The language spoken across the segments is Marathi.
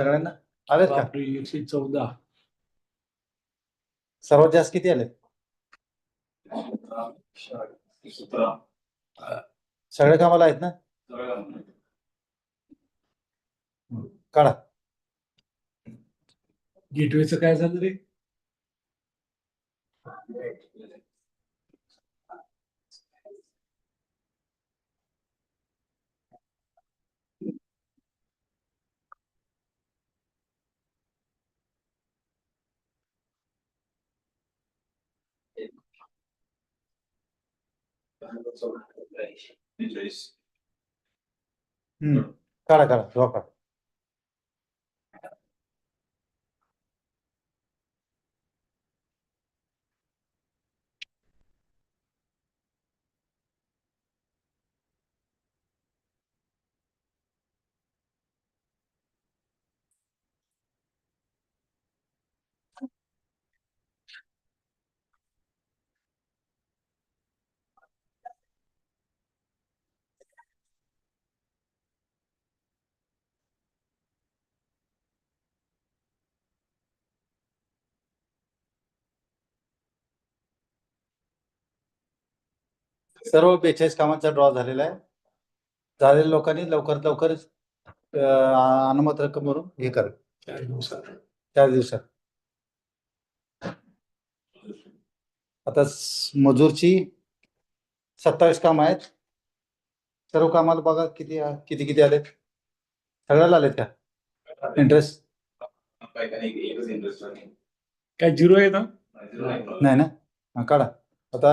सगळ्यांना? आलेत का? बापरे, एकशे चौदा. सर्वात जास्त किती आले सतरा. सगळे कामाला आहेत ना? काढा. गेटवेचं काय झालं रे? बेचाळीस हम्म. काढा सर्व बेचाळीस कामांचा ड्रॉ झालेला आहे. झालेल्या लोकांनी लवकरात लवकर अं, अनुमत रक्कम भरून हे करा चार दिवसात. चार दिवसात. आता स- मजूरची सत्तावीस काम आहेत. सर्व कामाला बघा किती किती किती आलेत. सगळ्याला आलेत का? इंटरेस्ट काय झिरो आहे ना? नाही ना? हा, काढा. आता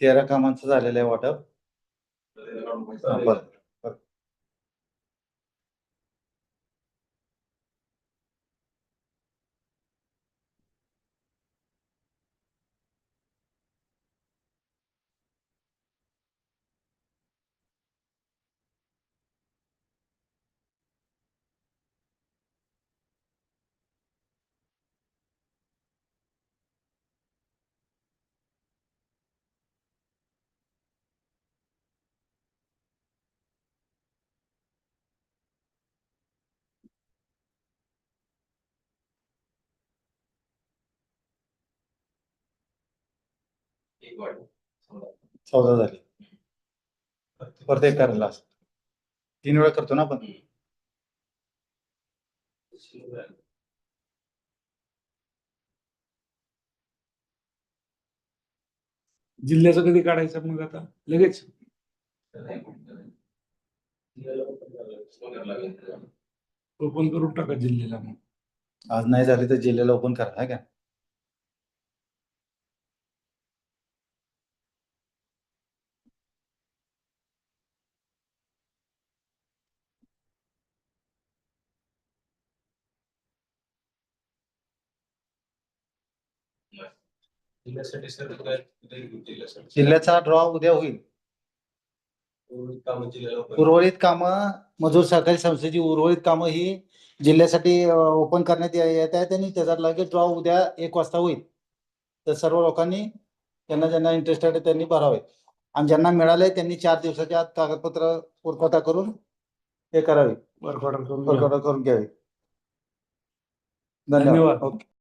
तेरा कामांचं झालेलं आहे वाटप. चौदा झाली. परत एक करायला तीन वेळा करतो ना आपण? जिल्ह्याचं कधी काढायचं मग आता? लगेच? ओपन करून टाका जिल्ह्याला मग. आज नाही झाली तर जिल्ह्याला ओपन करा है का? जिल्ह्यासाठी सर जिल्ह्यासाठी. जिल्ह्याचा ड्रॉ उद्या होईल. काम जिल्ह्याला उर्वरित कामं मजूर सहकारी संस्थेची उर्वरित कामं ही जिल्ह्यासाठी ओपन करण्यात येत आहेत आणि त्याचा लगेच ड्रॉ उद्या एक वाजता होईल. तर सर्व लोकांनी त्यांना ज्यांना इंटरेस्टेड आहे त्यांनी भरावे. आणि ज्यांना मिळाले त्यांनी चार दिवसाच्या आत कागदपत्र पूर्तता करून हे करावे. वर्क ऑर्डर करून घ्यावे. धन्यवाद. ओके.